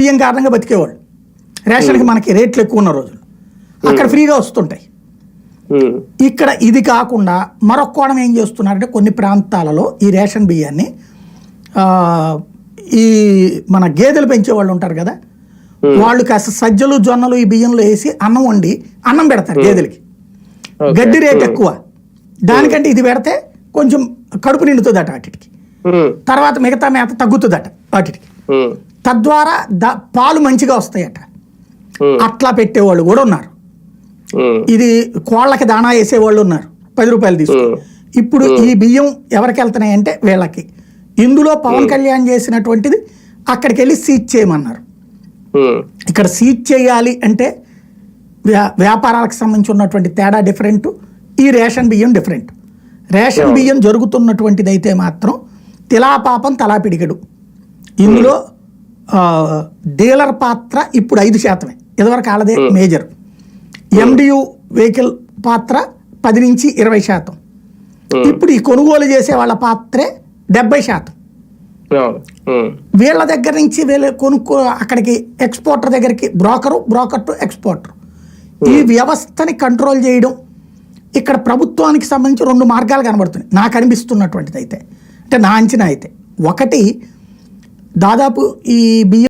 బియ్యం కారణంగా బతికేవాళ్ళు. రేషన్కి మనకి రేట్లు ఎక్కువ ఉన్న రోజులు. అక్కడ ఫ్రీగా వస్తుంటాయి. ఇక్కడ ఇది కాకుండా మరొక కోణం ఏం చేస్తున్నారంటే కొన్ని ప్రాంతాలలో ఈ రేషన్ బియ్యాన్ని ఈ మన గేదెలు పెంచే వాళ్ళు ఉంటారు కదా వాళ్ళు కాస్త సజ్జలు జొన్నలు ఈ బియ్యంలో వేసి అన్నం వండి అన్నం పెడతారు గేదెలకి. గడ్డి రేట్ ఎక్కువ. దానికంటే ఇది పెడితే కొంచెం కడుపు నిండుతుందట వాటికి. తర్వాత మిగతా మేత తగ్గుతుందట వాటికి. తద్వారా ద పాలు మంచిగా వస్తాయట. అట్లా పెట్టేవాళ్ళు కూడా ఉన్నారు. ఇది కోళ్ళకి దాణా వేసేవాళ్ళు ఉన్నారు. పది రూపాయలు తీసుకుని ఇప్పుడు ఈ బియ్యం ఎవరికి వెళ్తున్నాయి అంటే వీళ్ళకి. ఇందులో పవన్ కళ్యాణ్ చేసినటువంటిది అక్కడికి వెళ్ళి సీజ్ చేయమన్నారు. ఇక్కడ సీజ్ చేయాలి అంటే వ్యా- వ్యాపారాలకు సంబంధించి ఉన్నటువంటి తేడా డిఫరెంట్ ఈ రేషన్ బియ్యం డిఫరెంట్. రేషన్ బియ్యం జరుగుతున్నటువంటిది అయితే మాత్రం తిలా పాపం తలా పిడిగడు. ఇందులో డీలర్ పాత్ర ఇప్పుడు ఐదు శాతమే. ఇదివరకు వాళ్ళదే మేజర్. ఎండియు వెహికల్ పాత్ర పది నుంచి ఇరవై శాతం. ఇప్పుడు ఈ కొనుగోలు చేసే వాళ్ళ పాత్రే డెబ్బై శాతం. వీళ్ళ దగ్గర నుంచి వీళ్ళు కొనుక్కో అక్కడికి ఎక్స్పోర్టర్ దగ్గరికి బ్రోకరు బ్రోకర్ టు ఎక్స్పోర్టర్. ఈ వ్యవస్థని కంట్రోల్ చేయడం ఇక్కడ ప్రభుత్వానికి సంబంధించి రెండు మార్గాలు కనబడుతున్నాయి. నాకు అనిపిస్తున్నటువంటిది అయితే అంటే నా అంచనా అయితే. ఒకటి దాదాపు ఈ బియ్యం